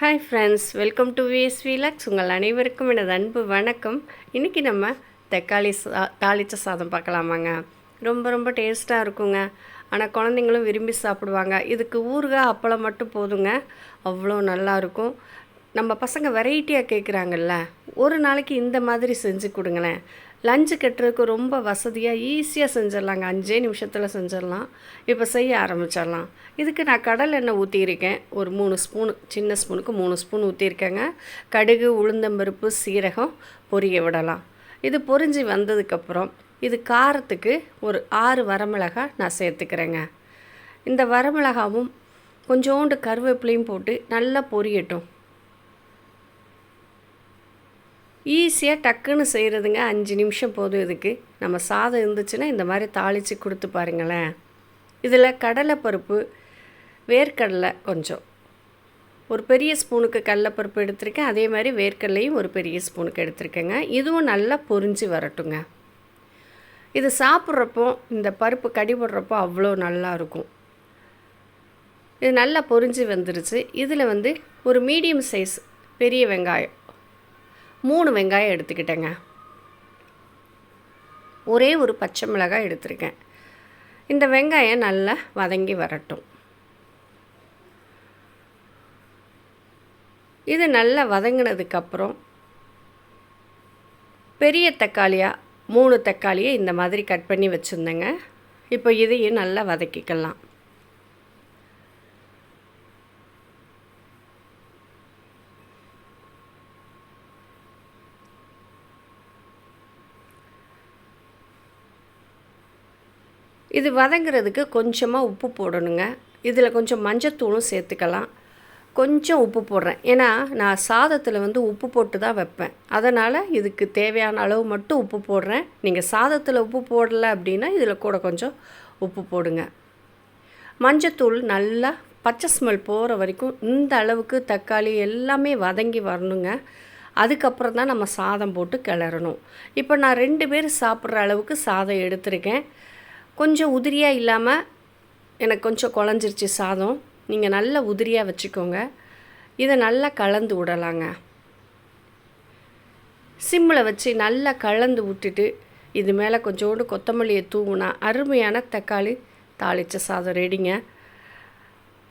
Hi friends welcome to VS vlogs உங்கள் அனைவருக்கும் எனது அன்பு வணக்கம். இன்றைக்கி நம்ம தக்காளி சா தாளித்த சாதம் பார்க்கலாமாங்க. ரொம்ப ரொம்ப டேஸ்ட்டாக இருக்குங்க. ஆனால் குழந்தைங்களும் விரும்பி சாப்பிடுவாங்க. இதுக்கு ஊறுகாய் அப்பளம் மட்டும் போதுங்க. அவ்வளோ நல்லாயிருக்கும் நம்ம பசங்க வெரைட்டியாக கேட்குறாங்கல்ல ஒரு நாளைக்கு இந்த மாதிரி செஞ்சு கொடுங்களேன். லஞ்சு கட்டுறதுக்கு ரொம்ப வசதியாக ஈஸியாக செஞ்சிடலாங்க. அஞ்சே நிமிஷத்தில் செஞ்சிடலாம். இப்போ செய்ய ஆரம்பிச்சிடலாம். இதுக்கு நான் கடல் எண்ணெய் ஊற்றியிருக்கேன் ஒரு மூணு ஸ்பூனு சின்ன ஸ்பூனுக்கு மூணு ஸ்பூன் ஊற்றிருக்கேங்க கடுகு உளுந்தம்பருப்பு சீரகம் பொரிய விடலாம். இது பொரிஞ்சு வந்ததுக்கப்புறம் இது காரத்துக்கு ஒரு ஆறு வரமிளகாய் நான் சேர்த்துக்கிறேங்க. இந்த வரமிளகாவும் கொஞ்சோண்டு கருவேப்பிலையும் போட்டு நல்லா பொரியட்டும். ஈஸியாக டக்குன்னு செய்கிறதுங்க அஞ்சு நிமிஷம் போதும் இதுக்கு. நம்ம சாதம் இருந்துச்சுன்னா இந்த மாதிரி தாளித்து கொடுத்து பாருங்களேன். இதில் கடலைப்பருப்பு வேர்க்கடலை கொஞ்சம். ஒரு பெரிய ஸ்பூனுக்கு கடலைப்பருப்பு எடுத்திருக்கேன். அதே மாதிரி வேர்க்கடலையும் ஒரு பெரிய ஸ்பூனுக்கு எடுத்திருக்கேங்க. இதுவும் நல்லா பொரிஞ்சு வரட்டுங்க. இது சாப்பிட்றப்போ இந்த பருப்பு கடிபடுறப்போ அவ்வளோ நல்லா இருக்கும். இது நல்லா பொரிஞ்சு வந்துருச்சு. இதில் வந்து ஒரு மீடியம் சைஸ் பெரிய வெங்காயம். மூணு வெங்காயம் எடுத்துக்கிட்டேங்க. ஒரே ஒரு பச்சை மிளகாய் எடுத்திருக்கேன். இந்த வெங்காயம் நல்லா வதங்கி வரட்டும். இது நல்லா வதங்கினதுக்கப்புறம் பெரிய தக்காளியாக மூணு தக்காளியை இந்த மாதிரி கட் பண்ணி வச்சுருந்தேங்க. இப்போ இதையும் நல்லா வதக்கிக்கலாம். இது வதங்கிறதுக்கு கொஞ்சமாக உப்பு போடணுங்க. இதில் கொஞ்சம் மஞ்சத்தூளும் சேர்த்துக்கலாம். கொஞ்சம் உப்பு போடுறேன். ஏன்னா நான் சாதத்தில் வந்து உப்பு போட்டு தான் வைப்பேன். அதனால் இதுக்கு தேவையான அளவு மட்டும் உப்பு போடுறேன். நீங்கள் சாதத்தில் உப்பு போடலை அப்படின்னா இதில் கூட கொஞ்சம் உப்பு போடுங்க. மஞ்சத்தூள் நல்லா பச்சை ஸ்மெல் போகிற வரைக்கும் இந்த அளவுக்கு தக்காளி எல்லாமே வதங்கி வரணுங்க. அதுக்கப்புறம் தான் நம்ம சாதம் போட்டு கிளறணும். இப்போ நான் ரெண்டு பேர் சாப்பிட்ற அளவுக்கு சாதம் எடுத்திருக்கேன். கொஞ்சம் உதிரியாக இல்லாமல் எனக்கு கொஞ்சம் குழஞ்சிருச்சு சாதம். நீங்கள் நல்ல உதிரியாக வச்சுக்கோங்க. இதை நல்லா கலந்து விடலாங்க. சிம்மில் வச்சு நல்லா கலந்து விட்டுட்டு இது மேலே கொஞ்சோண்டு கொத்தமல்லியை தூவுனா அருமையான தக்காளி தாளித்த சாதம் ரெடிங்க.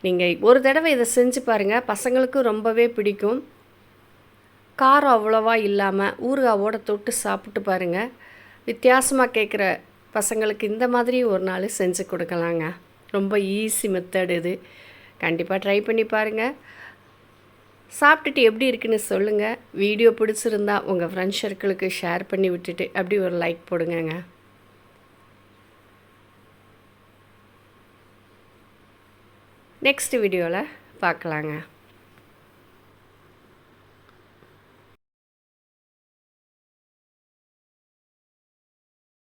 நீங்கள் ஒரு தடவை இதை செஞ்சு பாருங்கள் பசங்களுக்கும் ரொம்பவே பிடிக்கும். காரம் அவ்வளோவா இல்லாமல் ஊறுகாவோடு தொட்டு சாப்பிட்டு பாருங்கள் வித்தியாசமாக கேட்குற பசங்களுக்கு இந்த மாதிரி ஒரு நாள் செஞ்சு கொடுக்கலாங்க. ரொம்ப ஈஸி மெத்தட் இது. கண்டிப்பாக ட்ரை பண்ணி பாருங்கள் சாப்பிட்டுட்டு எப்படி இருக்குன்னு சொல்லுங்கள் வீடியோ பிடிச்சிருந்தா உங்கள் ஃப்ரெண்ட்ஸ் சர்க்கிளுக்கு ஷேர் பண்ணி விட்டுட்டு அப்படி ஒரு லைக் போடுங்கங்க. நெக்ஸ்ட் வீடியோவில் பார்க்கலாங்க.